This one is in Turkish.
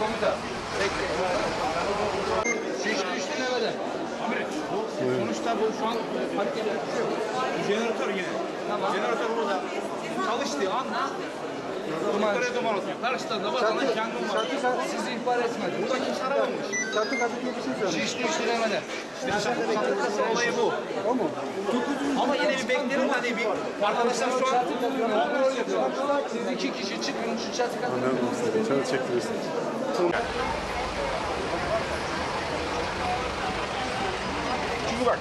komuta. Bekle. Şişli üçlü Mehmet'e. Sonuçta bu şu an fark eden bir şey yok. Jeneratör yine. Jeneratör burada. Çalıştığı an Duman. yukarıya duman atıyor. Karşıda vatandaş yangın var. Sizi ihbar etmedi. Burada kimse aramamış. Çatı katı diye bir şey söyledi. Şişli üçlü Mehmet'e. Çatıkası olayı bu. O mu? Ama beklerim hani bir arkadaşlar şu an siz iki kişi çıkın şu çatı katı. Çatı çektirirsiniz. Şimdi bak